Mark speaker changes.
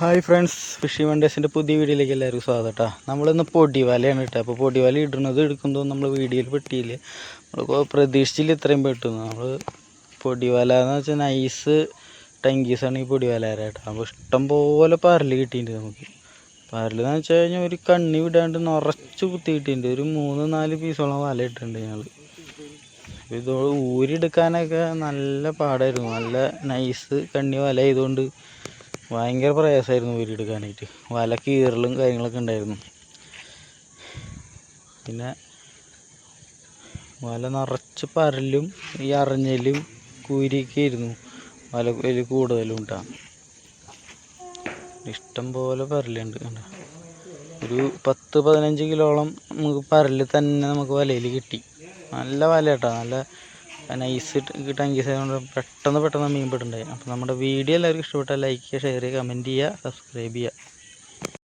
Speaker 1: Hi friends fishy വണ്ടേഴ്സിന്റെ പുതിയ വീഡിയോയിലേക്ക് എല്ലാവർക്കും സ്വാഗതം കേട്ടോ നമ്മളിന്ന് പൊടിവലയാണ് കേട്ടോ അപ്പോൾ പൊടിവല ഇടുന്നത് എടുക്കുമ്പോൾ നമ്മൾ വീഡിയോയിൽ പെട്ടിയില്ല? നമ്മളിപ്പോൾ പ്രതീക്ഷിച്ചില്ല ഇത്രയും പെട്ടുന്നു. നമ്മൾ പൊടിവല എന്ന് വെച്ചാൽ നൈസ് ടങ്കീസാണ് ഈ പൊടിവല കേട്ടോ അപ്പോൾ ഇഷ്ടം പോലെ പരൽ കിട്ടിയിട്ടുണ്ട് നമുക്ക്. പരലെന്ന് വെച്ച് കഴിഞ്ഞാൽ ഒരു കണ്ണി വിടാണ്ട് നിറച്ച് കുത്തി കിട്ടിയിട്ടുണ്ട്. ഒരു മൂന്ന് നാല് പീസോളം വല ഇട്ടിട്ടുണ്ട് ഞങ്ങൾ ഇത് ഊരിയെടുക്കാനൊക്കെ നല്ല പാടായിരുന്നു. നല്ല നൈസ് കണ്ണി വല ആയതുകൊണ്ട് ഭയങ്കര പ്രയാസമായിരുന്നു ഊരിയെടുക്കാനായിട്ട് വല കീറലും കാര്യങ്ങളൊക്കെ ഉണ്ടായിരുന്നു. പിന്നെ വല നിറച്ച് പരലും ഈ അറഞ്ഞലും കൂരിയൊക്കെ ആയിരുന്നു. വല വലിയ കൂടുതലും ഉണ്ടാ ഇഷ്ടം പോലെ പരലുണ്ട് കണ്ടോ. ഒരു പത്ത് പതിനഞ്ച് കിലോളം നമുക്ക് പരൽ തന്നെ നമുക്ക് വലയിൽ കിട്ടി. നല്ല വല കേട്ടോ. നല്ല നൈസ് ഈസ് ആയതുകൊണ്ട് പെട്ടെന്ന് പെട്ടെന്ന് മീൻ പെട്ടുണ്ടായി അപ്പോൾ നമ്മുടെ വീഡിയോ എല്ലാവർക്കും ഇഷ്ടപ്പെട്ടാൽ ലൈക്ക് ചെയ്യുക ഷെയർ ചെയ്യുക കമന്റ് ചെയ്യുക സബ്സ്ക്രൈബ് ചെയ്യുക.